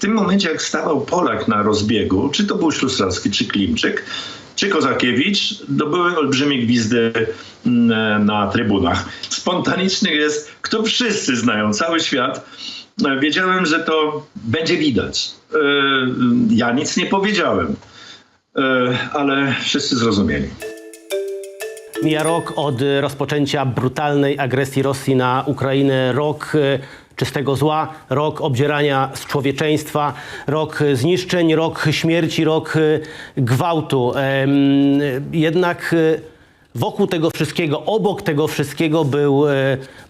tym momencie, jak stawał Polak na rozbiegu, czy to był Ślusarski, czy Klimczyk, czy Kozakiewicz, to były olbrzymie gwizdy mm, na trybunach. Spontaniczny jest, kto wszyscy znają, cały świat. E, Wiedziałem, że to będzie widać. E, Ja nic nie powiedziałem, E, ale wszyscy zrozumieli. Mija rok od rozpoczęcia brutalnej agresji Rosji na Ukrainę, rok y, czystego zła, rok obdzierania z człowieczeństwa, rok y, zniszczeń, rok śmierci, rok y, gwałtu. Jednak y, wokół tego wszystkiego, obok tego wszystkiego był, e,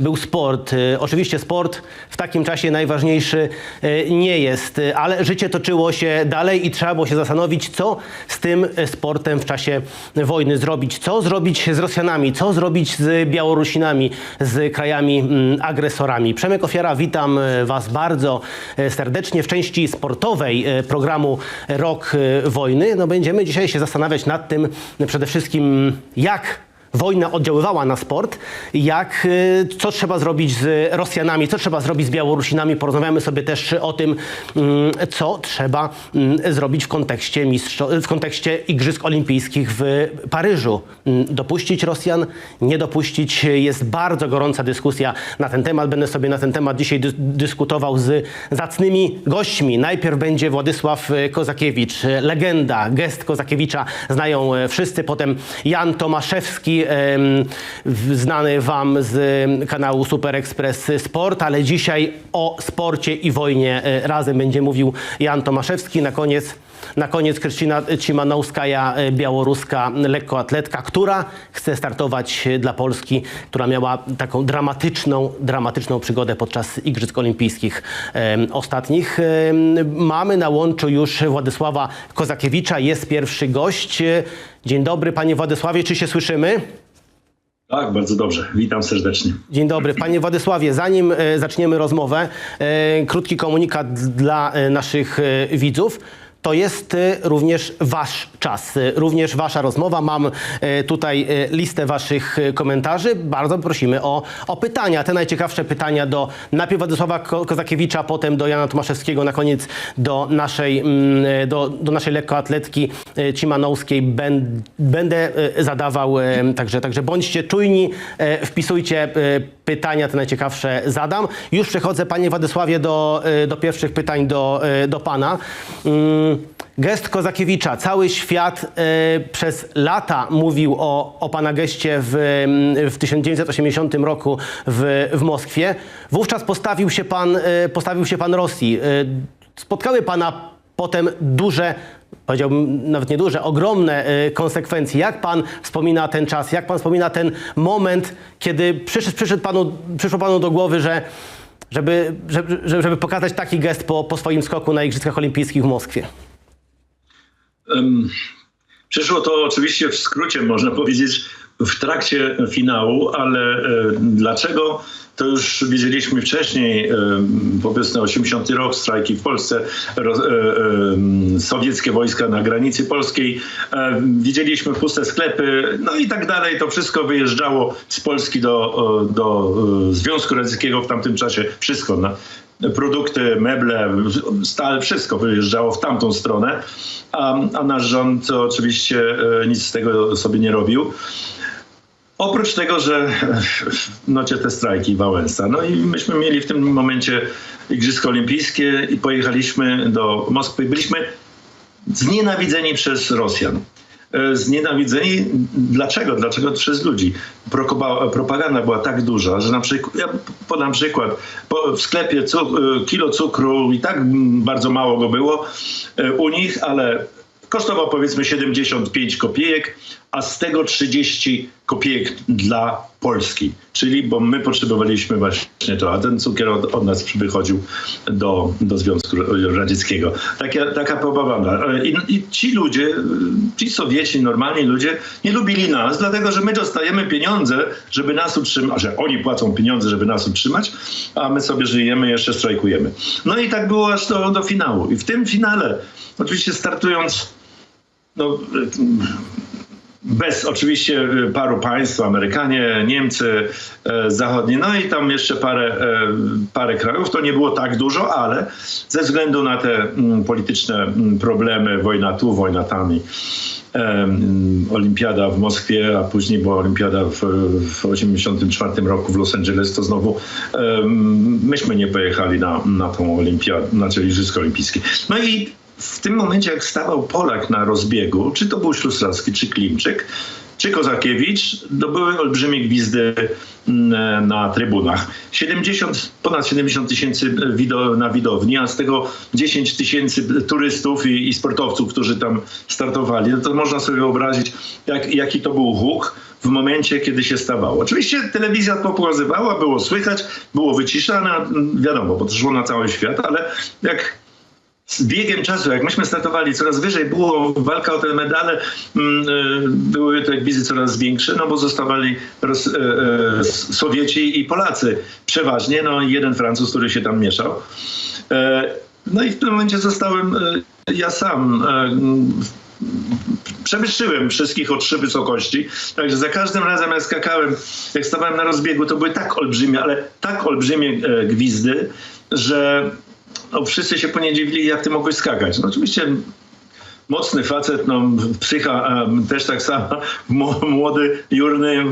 był sport. E, Oczywiście sport w takim czasie najważniejszy e, nie jest, ale życie toczyło się dalej i trzeba było się zastanowić, co z tym sportem w czasie wojny zrobić. Co zrobić z Rosjanami, co zrobić z Białorusinami, z krajami mm, agresorami. Przemek Ofiara, witam Was bardzo serdecznie w części sportowej programu Rok Wojny. No, będziemy dzisiaj się zastanawiać nad tym przede wszystkim, jak wojna oddziaływała na sport, jak, y, co trzeba zrobić z Rosjanami, co trzeba zrobić z Białorusinami. Porozmawiamy sobie też o tym, mm, co trzeba mm, zrobić w kontekście, mistrzo- w kontekście Igrzysk Olimpijskich w Paryżu. Mm, Dopuścić Rosjan, nie dopuścić. Jest bardzo gorąca dyskusja na ten temat. Będę sobie na ten temat dzisiaj dy- dyskutował z zacnymi gośćmi. Najpierw będzie Władysław e, Kozakiewicz, legenda, gest Kozakiewicza znają e, wszyscy. Potem Jan Tomaszewski, znany wam z kanału Super Express Sport, ale dzisiaj o sporcie i wojnie e, razem będzie mówił Jan Tomaszewski. Na koniec na koniec Krystyna Cimanowskaja, e, białoruska lekkoatletka, która chce startować dla Polski, która miała taką dramatyczną, dramatyczną przygodę podczas Igrzysk Olimpijskich ostatnich. Mamy na łączu już Władysława Kozakiewicza, jest pierwszy gość. Dzień dobry, panie Władysławie, czy się słyszymy? Tak, bardzo dobrze. Witam serdecznie. Dzień dobry. Panie Władysławie, zanim e, zaczniemy rozmowę, e, krótki komunikat dla e, naszych widzów. To jest również wasz czas, również wasza rozmowa. Mam tutaj listę waszych komentarzy. Bardzo prosimy o, o pytania. Te najciekawsze pytania do najpierw Władysława Ko- Kozakiewicza, potem do Jana Tomaszewskiego, na koniec do naszej, mm, do, do naszej lekkoatletki Cimanowskiej ben, będę e, zadawał. e, Także, także bądźcie czujni, e, wpisujcie e, pytania, te najciekawsze zadam. Już przechodzę, panie Władysławie, do, e, do pierwszych pytań do, e, do pana. Mm, Gest Kozakiewicza. Cały świat e, przez lata mówił o, o pana geście w, mm, w 1980 roku w, w Moskwie. Wówczas postawił się pan, e, postawił się pan Rosji. E, Spotkały pana potem duże, powiedziałbym nawet nie duże, ogromne e, konsekwencje. Jak pan wspomina ten czas, jak pan wspomina ten moment, kiedy przyszedł, przyszedł panu, przyszło panu do głowy, że żeby, żeby, żeby pokazać taki gest po, po swoim skoku na Igrzyskach Olimpijskich w Moskwie? Em, Przyszło to oczywiście w skrócie, można powiedzieć, w trakcie finału, ale e, dlaczego? To już wiedzieliśmy wcześniej, e, powiedzmy 80 rok, strajki w Polsce, e, sowieckie wojska na granicy polskiej, widzieliśmy puste sklepy, no i tak dalej. To wszystko wyjeżdżało z Polski do, do e, Związku Radzieckiego w tamtym czasie, wszystko. Na, produkty, meble, stal, wszystko wyjeżdżało w tamtą stronę, a, a nasz rząd oczywiście e, nic z tego sobie nie robił. Oprócz tego, że nocie te strajki Wałęsa. No i myśmy mieli w tym momencie Igrzyska Olimpijskie i pojechaliśmy do Moskwy. Byliśmy znienawidzeni przez Rosjan. E, Znienawidzeni dlaczego? Dlaczego przez ludzi? Propaganda była tak duża, że na przykład, ja podam przykład, po, w sklepie cuk- e, kilo cukru i tak bardzo mało go było e, u nich, ale kosztował powiedzmy 75 kopiejek, a z tego 30 kopiejek dla Polski. Czyli, bo my potrzebowaliśmy właśnie to, a ten cukier od, od nas przychodził do, do Związku Radzieckiego. Taka, taka propaganda. I, I ci ludzie, ci Sowieci, normalni ludzie, nie lubili nas, dlatego że my dostajemy pieniądze, żeby nas utrzymać, że oni płacą pieniądze, żeby nas utrzymać, a my sobie żyjemy, jeszcze strajkujemy. No i tak było aż do, do finału. I w tym finale, oczywiście startując no, bez oczywiście paru państw, Amerykanie, Niemcy, e, zachodnie, no i tam jeszcze parę, e, parę krajów. To nie było tak dużo, ale ze względu na te mm, polityczne mm, problemy, wojna tu, wojna tam i em, olimpiada w Moskwie, a później była olimpiada w, w 84 roku w Los Angeles, to znowu myśmy nie pojechali na, na tą olimpiadę, znaczy Igrzyska Olimpijskie. No i w tym momencie, jak stawał Polak na rozbiegu, czy to był Ślusarski, czy Klimczyk, czy Kozakiewicz, to były olbrzymie gwizdy mm, na trybunach. 70, ponad 70 tysięcy wido, na widowni, a z tego 10 tysięcy turystów i, i sportowców, którzy tam startowali. No to można sobie wyobrazić, jak, jaki to był huk w momencie, kiedy się stawało. Oczywiście telewizja to pokazywała, było słychać, było wyciszane, wiadomo, bo to szło na cały świat, ale jak z biegiem czasu, jak myśmy startowali coraz wyżej, było walka o te medale, mm, e, były te gwizy coraz większe, no bo zostawali Ros, e, e, Sowieci i Polacy przeważnie, no jeden Francuz, który się tam mieszał. E, no i w tym momencie zostałem e, ja sam. E, Przewyższyłem wszystkich o trzy wysokości, także za każdym razem jak skakałem, jak stawałem na rozbiegu, to były tak olbrzymie, ale tak olbrzymie e, gwizdy, że no, wszyscy się poniedziwili, jak ty mogłeś skakać. No oczywiście mocny facet, no psycha też tak samo, Mł- młody, jurny,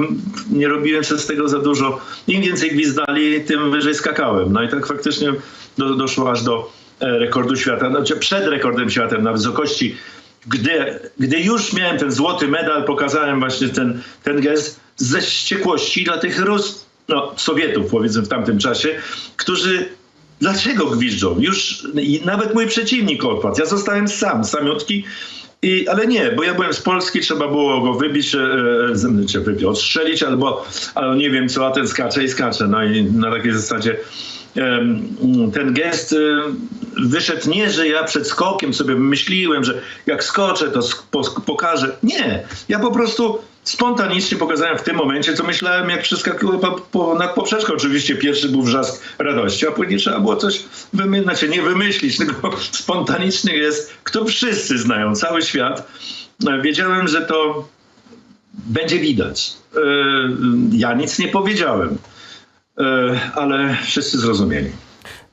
nie robiłem się z tego za dużo. Im więcej gwizdali, tym wyżej skakałem. No i tak faktycznie do, doszło aż do e, rekordu świata, znaczy przed rekordem świata na wysokości. Gdy, gdy już miałem ten złoty medal, pokazałem właśnie ten, ten gest ze wściekłości dla tych Rus, no, Sowietów powiedzmy w tamtym czasie, którzy Dlaczego gwiżdżą? Już nawet mój przeciwnik odpadł. Ja zostałem sam, samiutki. I, ale nie, bo ja byłem z Polski, trzeba było go wybić, e, z- czy wybić, odstrzelić, albo, albo nie wiem co, a ten skacze i skacze. No i na takiej zasadzie em, ten gest e, wyszedł nie, że ja przed skokiem sobie myśliłem, że jak skoczę, to sk- pokażę. Nie, ja po prostu spontanicznie pokazałem w tym momencie, co myślałem, jak przeskakiłem po, po, nad. Oczywiście pierwszy był wrzask radości, a później trzeba było coś wymyślić, znaczy nie wymyślić, tylko spontaniczny jest, kto wszyscy znają, cały świat. E, Wiedziałem, że to będzie widać. E, Ja nic nie powiedziałem, E, ale wszyscy zrozumieli.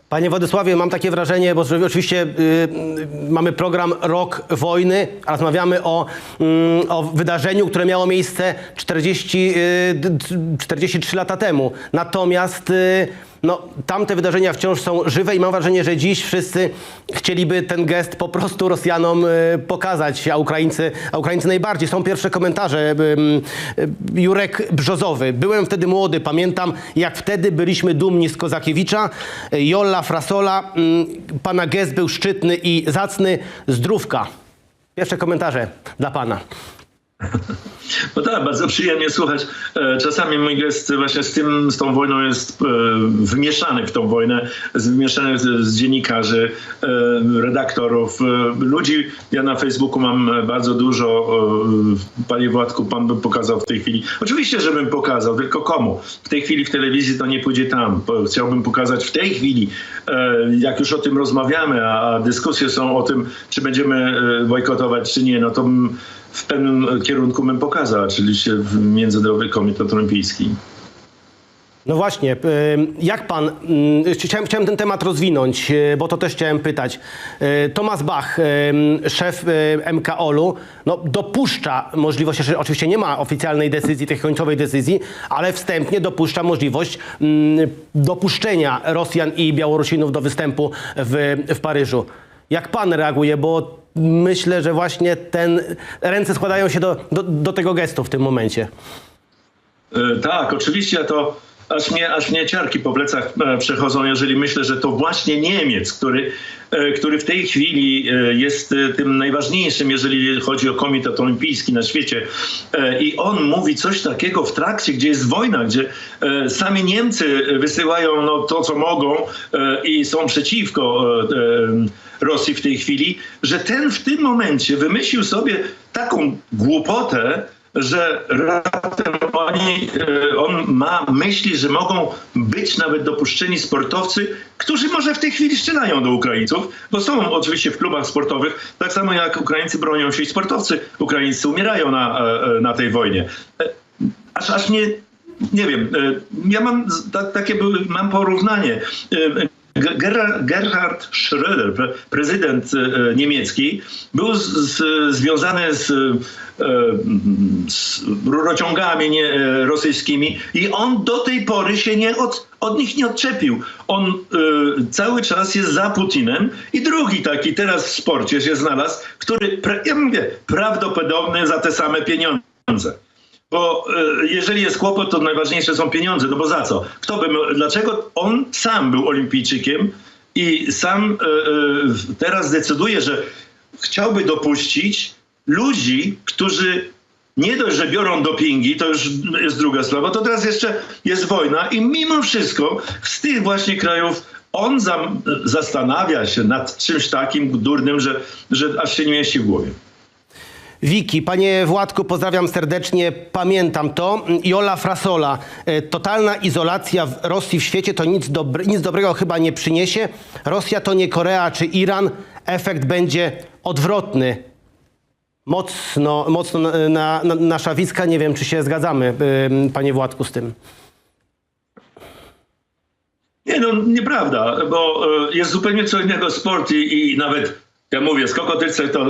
Panie Władysławie, mam takie wrażenie, bo oczywiście y, y, mamy program Rok Wojny, a rozmawiamy o, mm, o wydarzeniu, które miało miejsce 40, y, d- d- 43 lata temu. Natomiast y, no, tamte wydarzenia wciąż są żywe i mam wrażenie, że dziś wszyscy chcieliby ten gest po prostu Rosjanom y, pokazać, a Ukraińcy, a Ukraińcy najbardziej. Są pierwsze komentarze. y, y, Jurek Brzozowy. Byłem wtedy młody, pamiętam jak wtedy byliśmy dumni z Kozakiewicza. Jolla Frasola, mm, pana gest był szczytny i zacny. Zdrówka. Pierwsze komentarze dla pana. No tak, bardzo przyjemnie słuchać. E, Czasami mój gest właśnie z tym, z tą wojną jest e, wymieszany w tą wojnę, wymieszany z, dziennikarzy, e, redaktorów, ludzi. Ja na Facebooku mam bardzo dużo. Panie Władku, pan by pokazał w tej chwili. Oczywiście, żebym pokazał, tylko komu? W tej chwili w telewizji to nie pójdzie tam. Chciałbym pokazać w tej chwili, jak już o tym rozmawiamy, a dyskusje są o tym, czy będziemy bojkotować, czy nie, no to bym w pewnym kierunku bym pokazał, oczywiście w Międzynarodowy Komitet Olimpijski. No właśnie, jak pan, y, chciałem, chciałem ten temat rozwinąć, y, bo to też chciałem pytać. Y, Tomasz Bach, szef y, MKOL-u, no, dopuszcza możliwość, oczywiście nie ma oficjalnej decyzji, tej końcowej decyzji, ale wstępnie dopuszcza możliwość mm, dopuszczenia Rosjan i Białorusinów do występu w, w Paryżu. Jak pan reaguje, bo myślę, że właśnie ten, ręce składają się do, do, do tego gestu w tym momencie. E, Tak, oczywiście to aż mnie, aż mnie ciarki po plecach e, przechodzą, jeżeli myślę, że to właśnie Niemiec, który, e, który w tej chwili e, jest tym najważniejszym, jeżeli chodzi o Komitet Olimpijski na świecie. I on mówi coś takiego w trakcie, gdzie jest wojna, gdzie sami Niemcy wysyłają no, to, co mogą i są przeciwko Rosji w tej chwili, że ten w tym momencie wymyślił sobie taką głupotę, że oni, e, on ma myśli, że mogą być nawet dopuszczeni sportowcy, którzy może w tej chwili strzelają do Ukraińców, bo są oczywiście w klubach sportowych, tak samo jak Ukraińcy bronią się i sportowcy ukraińscy umierają na, e, e, na tej wojnie. Aż, aż nie, nie wiem, ja mam takie mam porównanie. E, Ge- Gerhard, Schröder, pre, prezydent e, niemiecki, był z, z, związany z, e, z rurociągami nie, e, rosyjskimi i on do tej pory się nie od, od nich nie odczepił. On e, cały czas jest za Putinem i drugi taki teraz w sporcie się znalazł, który, ja mówię, prawdopodobny za te same pieniądze. Bo e, jeżeli jest kłopot, to najważniejsze są pieniądze. No bo za co? Kto by, dlaczego on sam był olimpijczykiem i sam e, e, teraz decyduje, że chciałby dopuścić ludzi, którzy nie dość, że biorą dopingi, to już jest druga sprawa, to teraz jeszcze jest wojna i mimo wszystko z tych właśnie krajów on zastanawia się nad czymś takim durnym, że, że aż się nie mieści w głowie. Wiki, panie Władku, pozdrawiam serdecznie, pamiętam to. Jola Frasola, e, totalna izolacja w Rosji w świecie to nic, nic dobrego chyba nie przyniesie. Rosja to nie Korea czy Iran, efekt będzie odwrotny. Mocno, mocno na, na, na, na szawiska, nie wiem czy się zgadzamy, e, panie Władku, z tym. Nie, no nieprawda, bo e, jest zupełnie co innego sport i, i nawet, ja mówię, skokotyce to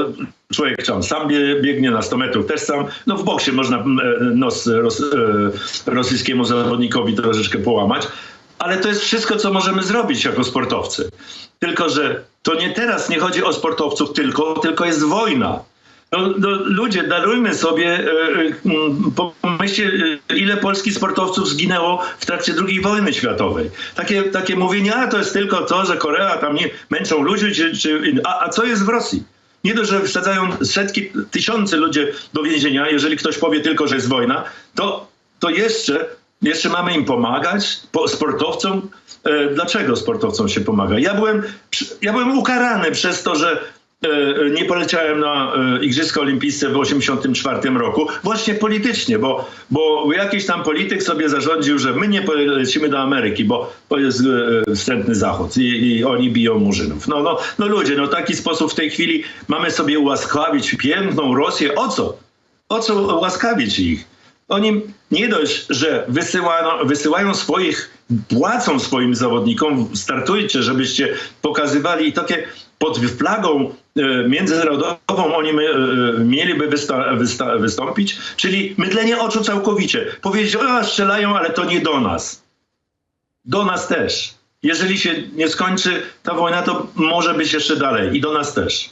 człowiek sam, sam bie- biegnie na 100 metrów, też sam, no w boksie można m, e, nos ros, e, rosyjskiemu zawodnikowi troszeczkę połamać, ale to jest wszystko, co możemy zrobić jako sportowcy. Tylko, że to nie teraz, nie chodzi o sportowców tylko, tylko jest wojna. No, no, ludzie, darujmy sobie, e, pomyślcie, ile polskich sportowców zginęło w trakcie II wojny światowej. Takie, takie mówienie, a to jest tylko to, że Korea tam nie męczą ludzi, czy, czy, a, a co jest w Rosji? Nie dość, że wsadzają setki, tysiące ludzie do więzienia, jeżeli ktoś powie tylko, że jest wojna, to, to jeszcze, jeszcze mamy im pomagać, po, sportowcom. E, dlaczego sportowcom się pomaga? Ja byłem, ja byłem ukarany przez to, że nie poleciałem na e, Igrzyska Olimpijskie w 1984 roku, właśnie politycznie, bo, bo jakiś tam polityk sobie zarządził, że my nie polecimy do Ameryki, bo to jest e, wstrętny Zachód i, i oni biją murzynów. No, no, no ludzie, no taki sposób w tej chwili mamy sobie ułaskawić piękną Rosję. O co? O co ułaskawić ich? Oni nie dość, że wysyłano, wysyłają swoich, płacą swoim zawodnikom, startujcie, żebyście pokazywali takie pod flagą e, międzynarodową oni my, e, mieliby wysta, wysta, wystąpić, czyli mydlenie oczu całkowicie. Powiedzieć, o strzelają, ale to nie do nas. Do nas też. Jeżeli się nie skończy ta wojna, to może być jeszcze dalej i do nas też.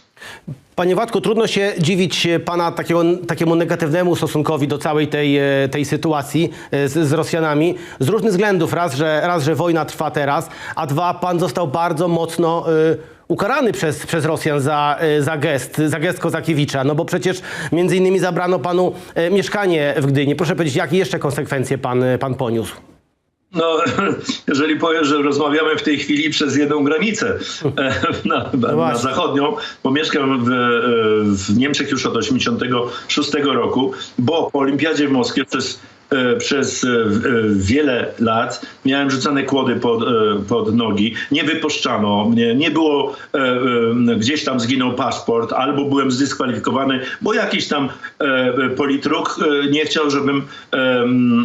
Panie Władku, trudno się dziwić e, pana takiego, takiemu negatywnemu stosunkowi do całej tej, e, tej sytuacji e, z, z Rosjanami z różnych względów. Raz że, raz, że wojna trwa teraz, a dwa, pan został bardzo mocno e, ukarany przez, przez Rosjan za, e, za gest, za gest Kozakiewicza. No bo przecież między innymi zabrano panu e, mieszkanie w Gdyni. Proszę powiedzieć, jakie jeszcze konsekwencje pan, e, pan poniósł? No, jeżeli powiem, że rozmawiamy w tej chwili przez jedną granicę na, na, na właśnie. zachodnią, bo mieszkam w, w Niemczech już od 86 roku, bo po olimpiadzie w Moskwie przez, przez e, e, wiele lat miałem rzucane kłody pod, e, pod nogi, nie wypuszczano mnie, nie było, e, e, gdzieś tam zginął paszport, albo byłem zdyskwalifikowany, bo jakiś tam e, politruk e, nie chciał, żebym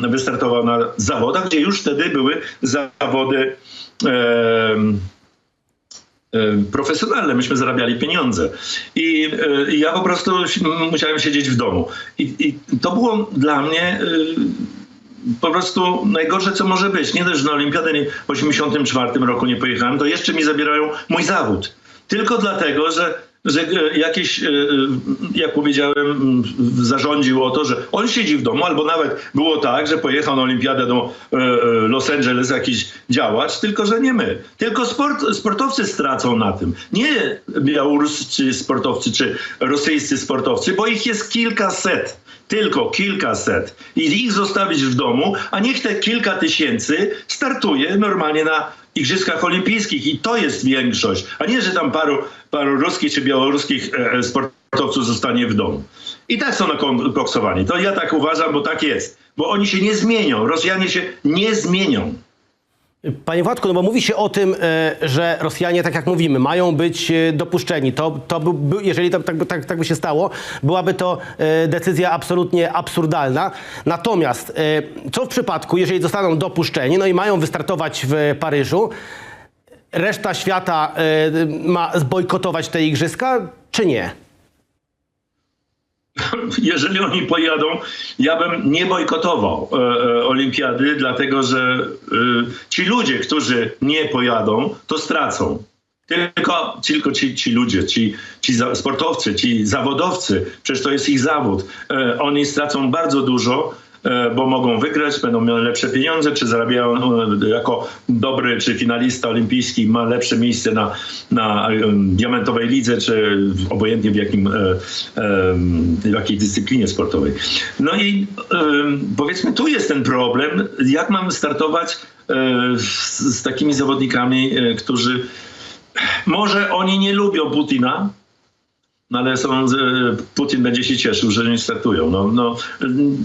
wystartował na zawodach, gdzie już wtedy były zawody profesjonalne. Myśmy zarabiali pieniądze. I e, ja po prostu si- musiałem siedzieć w domu. I, i to było dla mnie e, po prostu najgorsze, co może być. Nie dość, że na Olimpiadę w 1984 roku nie pojechałem, to jeszcze mi zabierają mój zawód. Tylko dlatego, że że e, jakiś, e, e, jak powiedziałem, zarządził o to, że on siedzi w domu, albo nawet było tak, że pojechał na olimpiadę do Los Angeles jakiś działacz, tylko że nie my. Tylko sport, sportowcy stracą na tym. Nie białoruscy sportowcy czy rosyjscy sportowcy, bo ich jest kilkaset. Tylko kilkaset. I ich zostawić w domu, a niech te kilka tysięcy startuje normalnie na Igrzyskach Olimpijskich i to jest większość, a nie, że tam paru, paru ruskich czy białoruskich e, e, sportowców zostanie w domu. I tak są nakoksowani. To ja tak uważam, bo tak jest. Bo oni się nie zmienią. Rosjanie się nie zmienią. Panie Władku, no bo mówi się o tym, e, że Rosjanie, tak jak mówimy, mają być dopuszczeni. To, to by, jeżeli to, tak, tak, tak by się stało, byłaby to decyzja absolutnie absurdalna. Natomiast co w przypadku, jeżeli zostaną dopuszczeni, no i mają wystartować w Paryżu, reszta świata e, ma zbojkotować te igrzyska, czy nie? jeżeli oni pojadą, ja bym nie bojkotował e, e, olimpiady, dlatego że e, ci ludzie, którzy nie pojadą, to stracą. Tylko, tylko ci, ci ludzie, ci, ci sportowcy, ci zawodowcy, przecież to jest ich zawód. E, oni stracą bardzo dużo, bo mogą wygrać, będą mieli lepsze pieniądze, czy zarabiają e, jako dobry, czy finalista olimpijski ma lepsze miejsce na, na diamentowej lidze, czy obojętnie w, jakim, e, w jakiej dyscyplinie sportowej. No i powiedzmy, tu jest ten problem, jak mam startować e, z, z takimi zawodnikami, e, którzy może oni nie lubią Putina, no ale są, e, Putin będzie się cieszył, że nie startują. No, no, mm,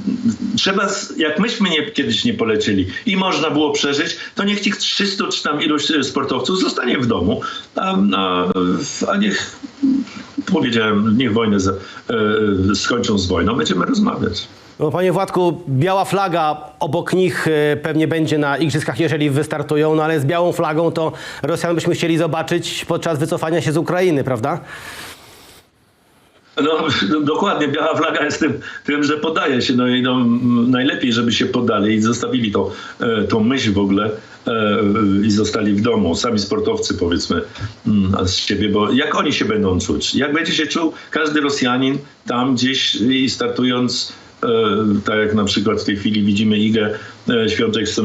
trzeba, z- jak myśmy nie, kiedyś nie polecieli i można było przeżyć, to niech tych 300 czy tam iluś e, sportowców zostanie w domu, a, a, a niech, powiedziałem, niech wojnę za, e, skończą z wojną, będziemy rozmawiać. No, panie Władku, biała flaga obok nich e, pewnie będzie na igrzyskach, jeżeli wystartują, no ale z białą flagą to Rosjan byśmy chcieli zobaczyć podczas wycofania się z Ukrainy, prawda? No dokładnie, biała flaga jest tym, tym że podaje się. No i no, najlepiej, żeby się podali i zostawili to, e, tą myśl w ogóle e, i zostali w domu. Sami sportowcy powiedzmy mm, z siebie, bo jak oni się będą czuć? Jak będzie się czuł każdy Rosjanin tam gdzieś i startując tak jak na przykład w tej chwili widzimy Igę e, Świątek z, e,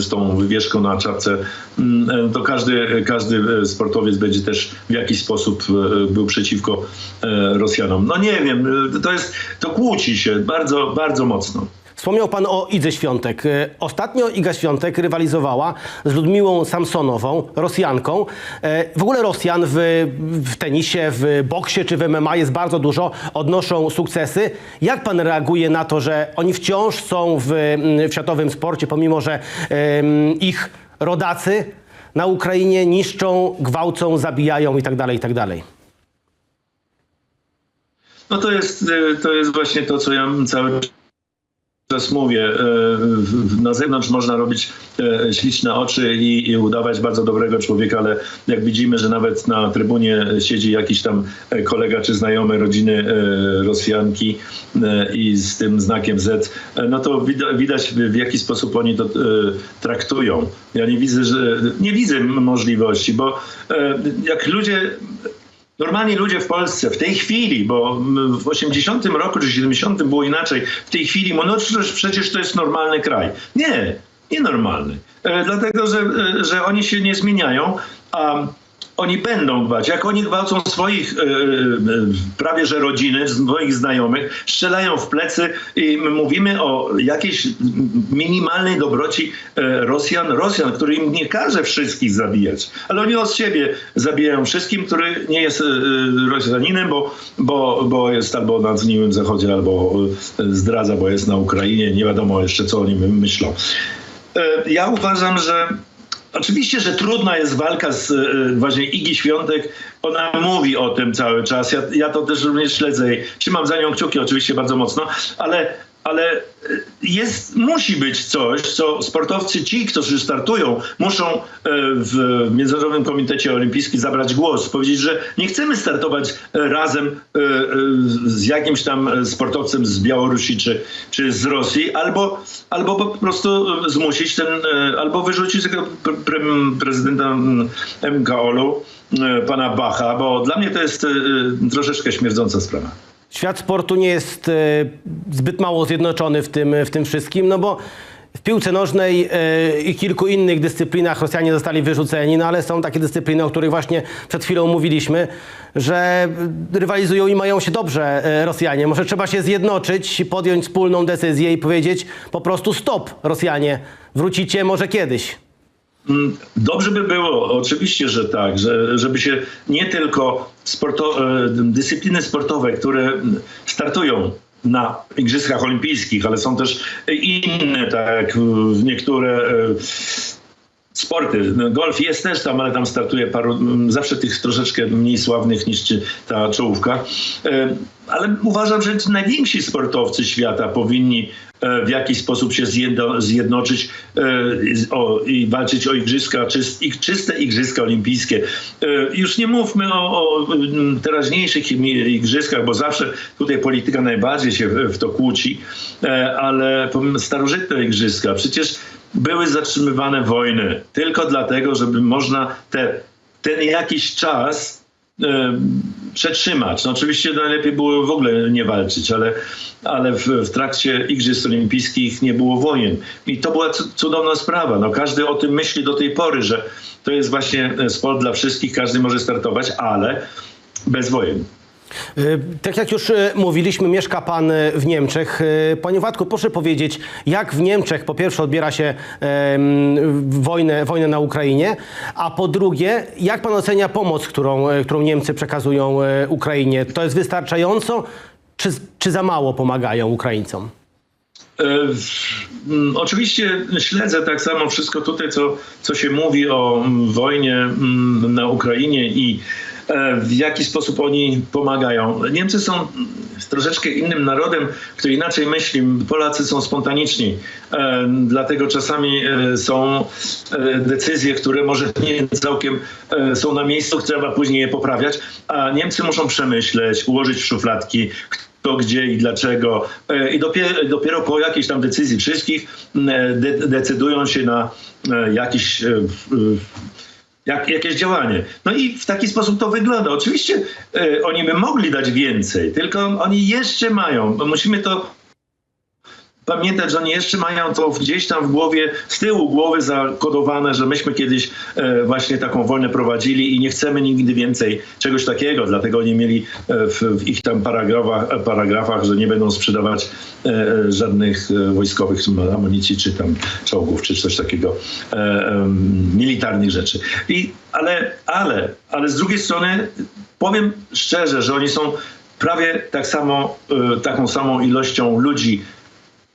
z tą wywieszką na czapce, mm, e, to każdy, każdy e, sportowiec będzie też w jakiś sposób e, był przeciwko e, Rosjanom. No nie wiem, e, to jest, to kłóci się bardzo, bardzo mocno. Wspomniał pan o Idze Świątek. E, Ostatnio Iga Świątek rywalizowała z Ludmiłą Samsonową, Rosjanką. E, W ogóle Rosjan w, w tenisie, w boksie czy w MMA jest bardzo dużo, odnoszą sukcesy. Jak pan reaguje na to, że oni wciąż są w, mm, w światowym sporcie, pomimo że ich rodacy na Ukrainie niszczą, gwałcą, zabijają itd., itd.? No to jest, e, to jest właśnie to, co ja cały czas mówię. E, Na zewnątrz można robić e, śliczne oczy i, i udawać bardzo dobrego człowieka, ale jak widzimy, że nawet na trybunie siedzi jakiś tam e, kolega czy znajomy rodziny Rosjanki i z tym znakiem Z, no to wida- widać w jaki sposób oni to traktują. Ja nie widzę, że nie widzę możliwości, bo jak ludzie Normalni ludzie w Polsce w tej chwili, bo w 80 roku czy 70 było inaczej, w tej chwili, no przecież, przecież to jest normalny kraj. Nie, nienormalny. E, dlatego, że, e, że oni się nie zmieniają, a oni będą dbać. Jak oni gwałcą swoich e, prawie że rodziny, swoich znajomych, strzelają w plecy i my mówimy o jakiejś minimalnej dobroci e, Rosjan, Rosjan, który im nie każe wszystkich zabijać, ale oni od siebie zabijają wszystkim, który nie jest Rosjaninem, bo, bo, bo jest albo na Dniowym Zachodzie, albo zdradza, bo jest na Ukrainie. Nie wiadomo jeszcze, co oni myślą. E, Ja uważam, że Oczywiście, że trudna jest walka z e, właśnie Igi Świątek. Ona mówi o tym cały czas. Ja, ja to też również śledzę trzymam za nią kciuki oczywiście bardzo mocno, ale, ale e, jest, musi być coś, co sportowcy ci, którzy startują, muszą e, w Międzynarodowym Komitecie Olimpijskim zabrać głos, powiedzieć, że nie chcemy startować e, razem z jakimś tam sportowcem z Białorusi czy, czy z Rosji, albo, albo po prostu zmusić ten, albo wyrzucić tego pre, pre, prezydenta MKOL-u, pana Bacha, bo dla mnie to jest troszeczkę śmierdząca sprawa. Świat sportu nie jest e, zbyt mało zjednoczony w tym, w tym wszystkim, no bo w piłce nożnej e, i kilku innych dyscyplinach Rosjanie zostali wyrzuceni, no ale są takie dyscypliny, o których właśnie przed chwilą mówiliśmy, że rywalizują i mają się dobrze e, Rosjanie. Może trzeba się zjednoczyć, podjąć wspólną decyzję i powiedzieć po prostu stop Rosjanie, wrócicie może kiedyś. Mm, Dobrze by było, oczywiście, że tak, że, żeby się nie tylko sporto, e, dyscypliny sportowe, które startują na Igrzyskach Olimpijskich, ale są też inne, tak niektóre e, sporty. No, Golf jest też tam, ale tam startuje paru, m, zawsze tych troszeczkę mniej sławnych niż ta czołówka. E, Ale uważam, że najwięksi sportowcy świata powinni e, w jakiś sposób się zjedno, zjednoczyć e, o, i walczyć o igrzyska, czyst, czyste igrzyska olimpijskie. Już nie mówmy o, o m, teraźniejszych igrzyskach, bo zawsze tutaj polityka najbardziej się w, to kłóci, ale starożytne igrzyska, przecież były zatrzymywane wojny tylko dlatego, żeby można te, ten jakiś czas e, przetrzymać. No oczywiście najlepiej było w ogóle nie walczyć, ale, ale w, w trakcie Igrzysk Olimpijskich nie było wojen. I to była cu- cudowna sprawa. No, każdy o tym myśli do tej pory, że to jest właśnie sport dla wszystkich, każdy może startować, ale bez wojen. Y, Tak jak już y, mówiliśmy, mieszka pan y, w Niemczech. Panie Władku, proszę powiedzieć, jak w Niemczech po pierwsze odbiera się wojnę, wojnę na Ukrainie, a po drugie, jak pan ocenia pomoc, którą, którą Niemcy przekazują Ukrainie? To jest wystarczająco, czy, czy za mało pomagają Ukraińcom? E, Oczywiście śledzę tak samo wszystko tutaj, co, co się mówi o wojnie na Ukrainie i e, w jaki sposób oni pomagają. Niemcy są troszeczkę innym narodem, który inaczej myśli. Polacy są spontaniczni, e, dlatego czasami e, są e, decyzje, które może nie całkiem e, są na miejscu, trzeba później je poprawiać, a Niemcy muszą przemyśleć, ułożyć w szufladki, kto gdzie i dlaczego. E, I dopiero, dopiero po jakiejś tam decyzji wszystkich decydują się na e, jakiś, e, e, jak, jakieś działanie. No i w taki sposób to wygląda. Oczywiście e, oni by mogli dać więcej, tylko oni jeszcze mają. bo Musimy to pamiętać, że oni jeszcze mają to gdzieś tam w głowie, z tyłu głowy zakodowane, że myśmy kiedyś e, właśnie taką wojnę prowadzili i nie chcemy nigdy więcej czegoś takiego. Dlatego oni mieli e, w, ich tam paragrafach, e, paragrafach, że nie będą sprzedawać żadnych wojskowych amunicji, czy tam czołgów, czy coś takiego, militarnych rzeczy. I, ale, ale, ale z drugiej strony powiem szczerze, że oni są prawie tak samo, taką samą ilością ludzi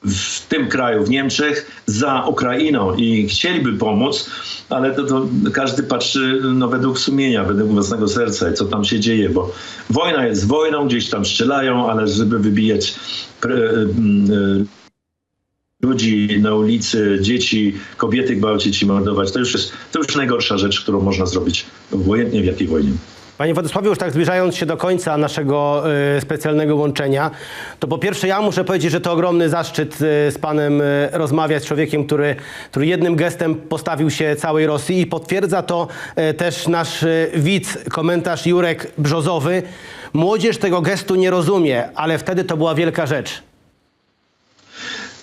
w tym kraju, w Niemczech, za Ukrainą i chcieliby pomóc, ale to, to każdy patrzy no, według sumienia, według własnego serca i co tam się dzieje, bo wojna jest wojną, gdzieś tam strzelają, ale żeby wybijać mm, e, ludzi na ulicy, dzieci, kobiety gwałcić i mordować, to już jest to już najgorsza rzecz, którą można zrobić, obojętnie w jakiej wojnie. Panie Władysławie, już tak zbliżając się do końca naszego y, specjalnego łączenia, to po pierwsze ja muszę powiedzieć, że to ogromny zaszczyt y, z panem y, rozmawiać, z człowiekiem, który, który jednym gestem postawił się całej Rosji i potwierdza to też nasz widz, komentarz Jurek Brzozowy. Młodzież tego gestu nie rozumie, ale wtedy to była wielka rzecz.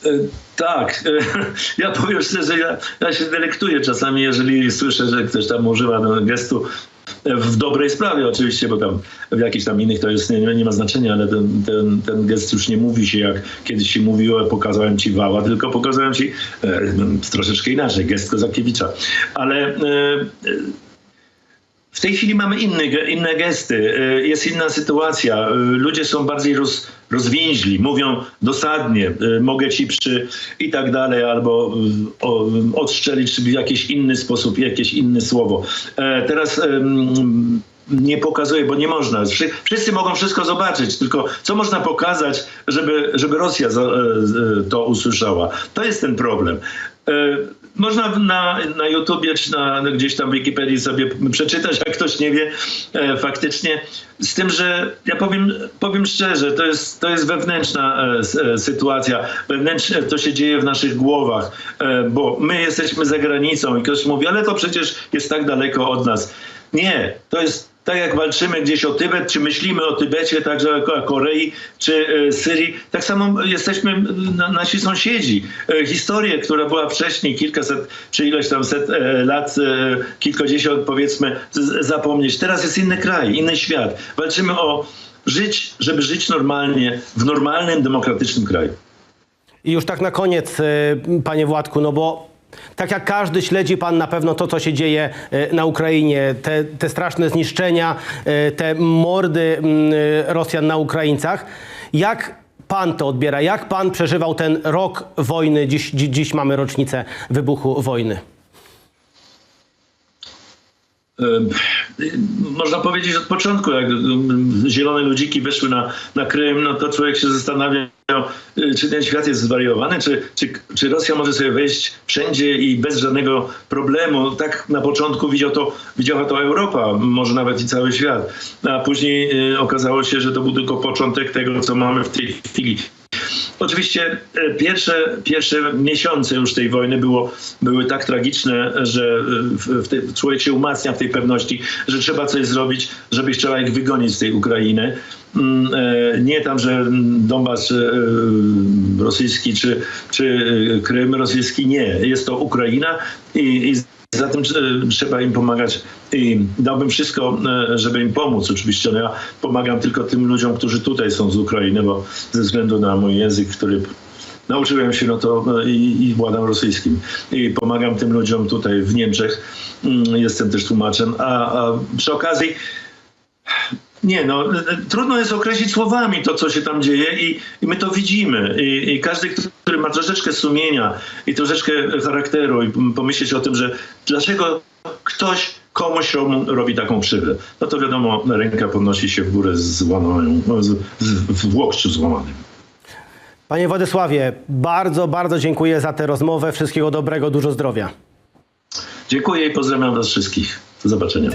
E, Tak, ja powiem szczerze, ja, ja się delektuję czasami, jeżeli słyszę, że ktoś tam używa gestu w dobrej sprawie oczywiście, bo tam w jakichś tam innych to jest, nie, nie ma znaczenia, ale ten, ten, ten gest już nie mówi się jak kiedyś się mówiło, pokazałem ci wała, tylko pokazałem ci e, no, troszeczkę inaczej, gest Kozakiewicza. Ale e, e, w tej chwili mamy inne, ge- inne gesty, y, jest inna sytuacja. Y, Ludzie są bardziej roz, rozwięźli, mówią dosadnie, y, mogę ci przy i tak dalej, albo y, o, odstrzelić w jakiś inny sposób, jakieś inne słowo. E, Teraz nie pokazuje, bo nie można. Wszy- Wszyscy mogą wszystko zobaczyć, tylko co można pokazać, żeby, żeby Rosja e, e, to usłyszała. To jest ten problem. Można na, na YouTubie czy na, na gdzieś tam w Wikipedii sobie przeczytać, jak ktoś nie wie e, faktycznie. Z tym, że ja powiem, powiem szczerze, to jest, to jest wewnętrzna e, e, sytuacja. Wewnętrznie to się dzieje w naszych głowach, e, bo my jesteśmy za granicą i ktoś mówi, ale to przecież jest tak daleko od nas. Nie, to jest tak jak walczymy gdzieś o Tybet, czy myślimy o Tybecie, także o Korei, czy e, Syrii, tak samo jesteśmy na, nasi sąsiedzi. E, Historię, która była wcześniej, kilkaset, czy ileś tam set e, lat, kilkadziesiąt powiedzmy, zapomnieć. Teraz jest inny kraj, inny świat. Walczymy o żyć, żeby żyć normalnie, w normalnym, demokratycznym kraju. I już tak na koniec, panie Władku, no bo Tak jak każdy śledzi pan na pewno to, co się dzieje e, na Ukrainie, te, te straszne zniszczenia, e, te mordy mm, e, Rosjan na Ukraińcach. Jak pan to odbiera? Jak pan przeżywał ten rok wojny? Dziś, dziś, dziś mamy rocznicę wybuchu wojny. Można powiedzieć od początku, jak zielone ludziki weszły na, na Krym, no to człowiek się zastanawiał, y, czy ten świat jest zwariowany, czy, czy, czy Rosja może sobie wejść wszędzie i bez żadnego problemu. Tak na początku widział to, widziała to Europa, może nawet i cały świat. A później y, okazało się, że to był tylko początek tego, co mamy w tej chwili. Oczywiście e, pierwsze, pierwsze miesiące już tej wojny było, były tak tragiczne, że e, w, w człowiek się umacnia w tej pewności, że trzeba coś zrobić, żeby trzeba ich wygonić z tej Ukrainy. Mm, e, Nie tam, że Donbas rosyjski czy, czy Krym rosyjski, nie. Jest to Ukraina i, i Zatem trzeba im pomagać i dałbym wszystko, e, żeby im pomóc. Oczywiście no ja pomagam tylko tym ludziom, którzy tutaj są z Ukrainy, bo ze względu na mój język, który nauczyłem się, no to e, i, i władam rosyjskim. I pomagam tym ludziom tutaj w Niemczech. Mm, Jestem też tłumaczem. A, a przy okazji nie, no trudno jest określić słowami to, co się tam dzieje i, i my to widzimy. I, I każdy, który ma troszeczkę sumienia i troszeczkę charakteru i pomyśleć o tym, że dlaczego ktoś komuś robi taką krzywdę, no to wiadomo, ręka podnosi się w górę z złamaną, z, z, w łokciu złamanym. Panie Władysławie, bardzo, bardzo dziękuję za tę rozmowę. Wszystkiego dobrego, dużo zdrowia. Dziękuję i pozdrawiam was wszystkich. Do zobaczenia.